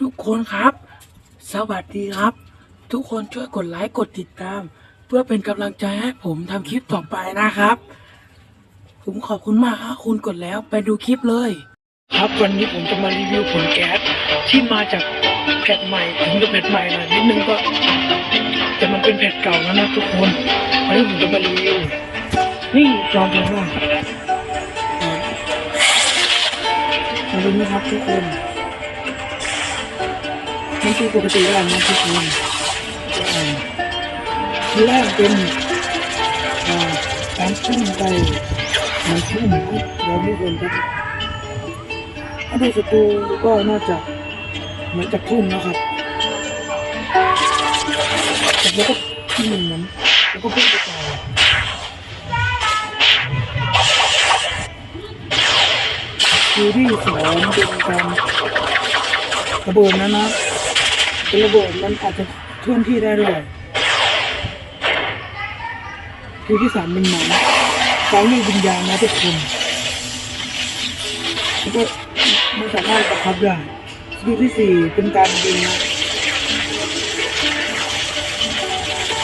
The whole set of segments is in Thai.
ทุกคนครับ สวัสดีครับ ทุกคนช่วยกดไลค์กดติดตาม เพื่อเป็นกำลังใจให้ผมทำคลิปต่อไปนะครับ ผมขอบคุณมากครับคุณกดแล้วไปดูคลิปเลย ครับวันนี้ผมจะมารีวิวผลแก๊สที่มาจากแพทใหม่ถึงจะแพทใหม่หน่อยนิดนึงก็ แต่มันเป็นแพทเก่าแล้วนะทุกคนวันนี้ผมจะมารีวิวนี่ลองดูว่ามาดูนะครับทุกคน มันคือปกติแล้วนะทุกคนอ่าทีแรกเป็นการขึ้นไปมันขึ้นเราไม่ควรครับถ้าดูศัตรูก็น่าจะเหมือนจากทุ่มนะครับแล้วก็ขึ้นเหมือนแล้วก็พุ่งไปต่อคือที่สอนเป็นการระเบิดนะนะ เป็นระเบิดมันอาจจะเคลื่อนที่ได้ด้วยคือที่สามเป็นหมันการเรียกวิญญาณนะทุกคนแล้วก็ไม่สามารถประคับได้คือที่สี่เป็นการบินนะ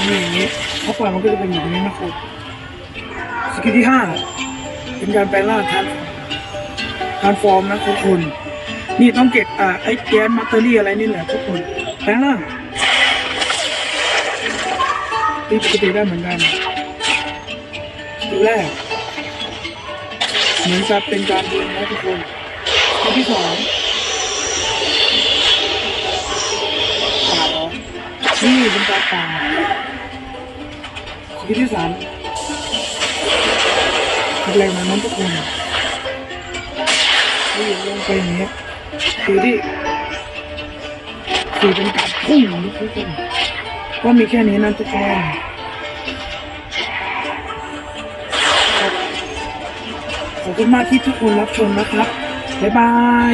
นี่อย่างนี้ถ้าปล่อยมันก็จะเป็นอย่างนี้นะครับสกิลที่ห้าเป็นการแปลงร่างทานทรานส์ฟอร์มนะทุกคน นี่ต้องเก็บอ่าไอ้แก๊สมัตเตอรี่อะไรนี่แหละทุกคน แปลงร่างตีปกติได้เหมือนกันแรก เหมือนจะเป็นการบินนะทุกคนข้อที่สองปาดออกนี่เป็นการปาดข้อที่สามแรงมันนั้นทุกคนนี่ลงไปอย่างเงี้ยคือที่ คือเป็นการพุ่งทุกคนก็มีแค่นี้นะทุกคนขอบคุณมากที่ทุกคนรับชมนะครับ บ๊ายบาย